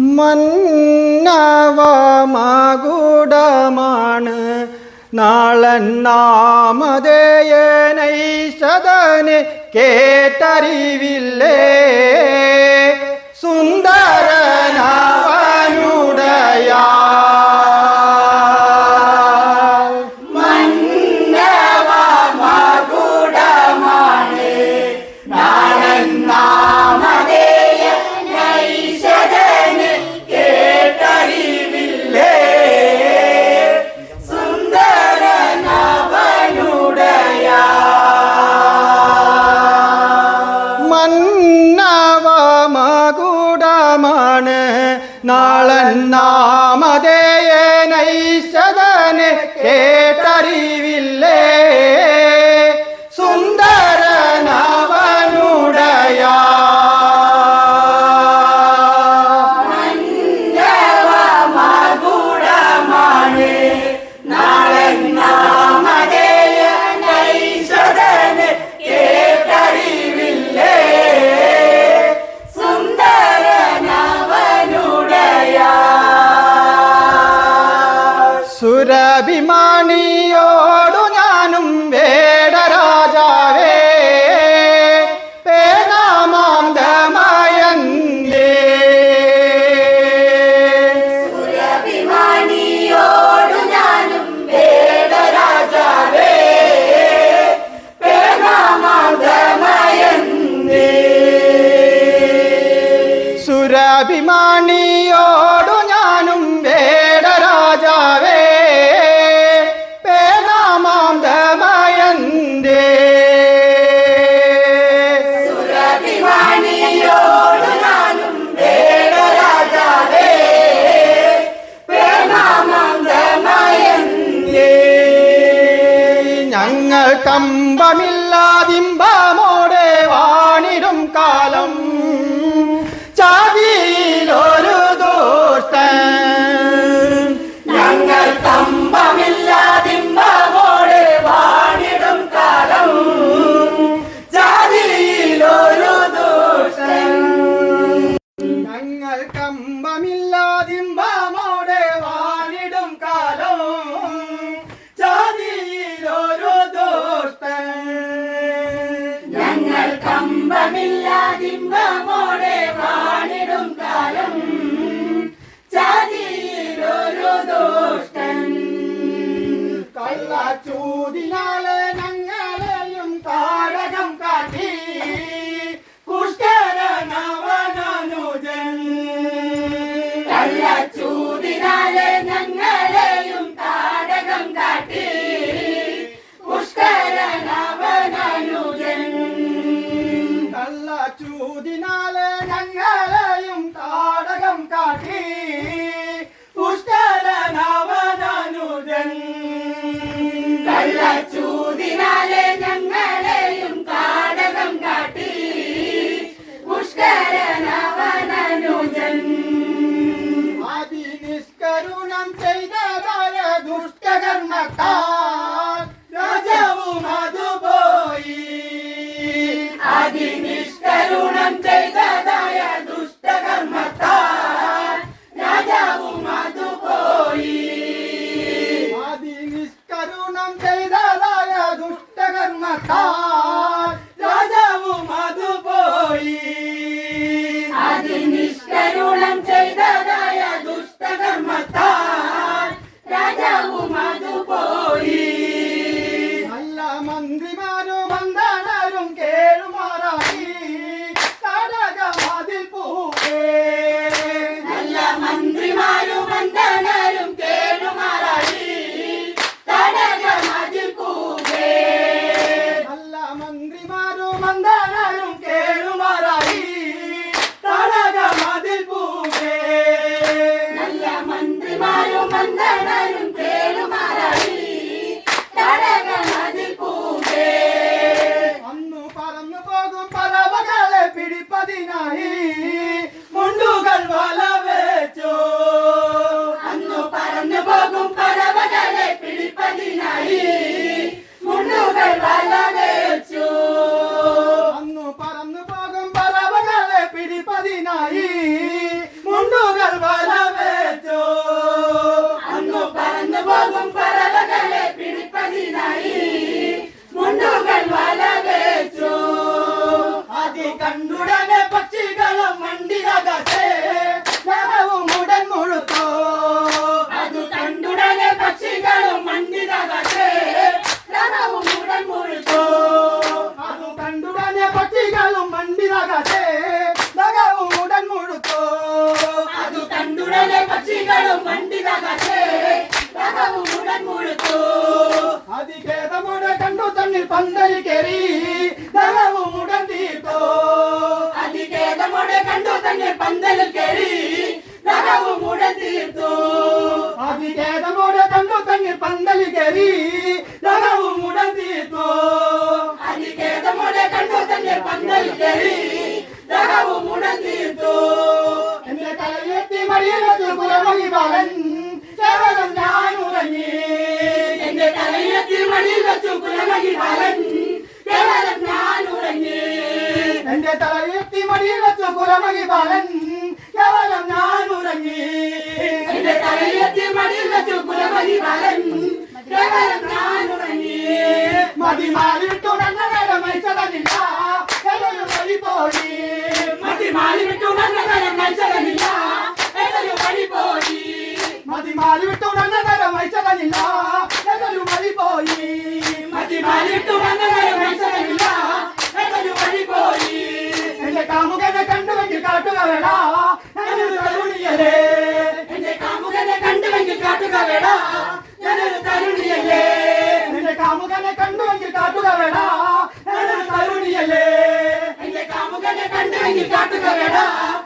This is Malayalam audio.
മന്നവമാകുടമാണ്. നാളൻ സദനെ കേട്ടറിവില്ലേ? நாளன்னா സുരഭിമാണിയോടു ഞാനും പേനാമാന്തമയന്തേ ഞാനും വേദരാജാവേ പേനാമാന്തമയന്തേ സുരഭിമാണിയോടു ഞാനും വേടരാജാവേ. പേനാമാന്തമയന്തേ தம்பமில்லாதிம்பமோடே வாணிடும் காலம். കള്ളച്ചൂതിനാലെ ഞങ്ങളെയും ചൂതിനാലെ ഞങ്ങളെയും കാടകം കാട്ടി. പുഷ്കരനവനനുജൻ. അതിനിഷ്കരുണം ചെയ്തതായ ദുഷ്ടകർമ്മക്കാർ അതിഖേദമോടെ കണ്ടു തന്നിൽ പന്തലി കയറി ദളവും ഉടൻ തീർത്തോ. അതിഖേദമോടെ കണ്ടു തന്നെ പന്തലിൽ കയറി രഥവും ഉടൻ തീർത്തു. അതിഖേദമോടെ കണ്ടു തന്നിൽ പന്തലി കയറി ദളവും ഉടൻ തീർത്തോ. അതിഖേദമോടെ കണ്ടു തന്നെ പന്തലിൽ കയറി കേവലം ഞാൻ ഉറങ്ങി എന്റെ തലയിലെത്തി മടിയിൽ വെച്ചു കുലമകി വളൻ കേവലം ഞാൻ ഉറങ്ങി എന്റെ തലയെത്തി മടിയിൽ വെച്ചു കുലമകി വളൻ കേവലം ഞാൻ ഉറങ്ങി എന്റെ തലയിലെത്തി മടിയിൽ വെച്ചു കുലമകി വളൻ കേവലം ഞാൻ ഉറങ്ങി മതിമാലിട്ടുണർന്ന തരുണിയല്ലേ എന്റെ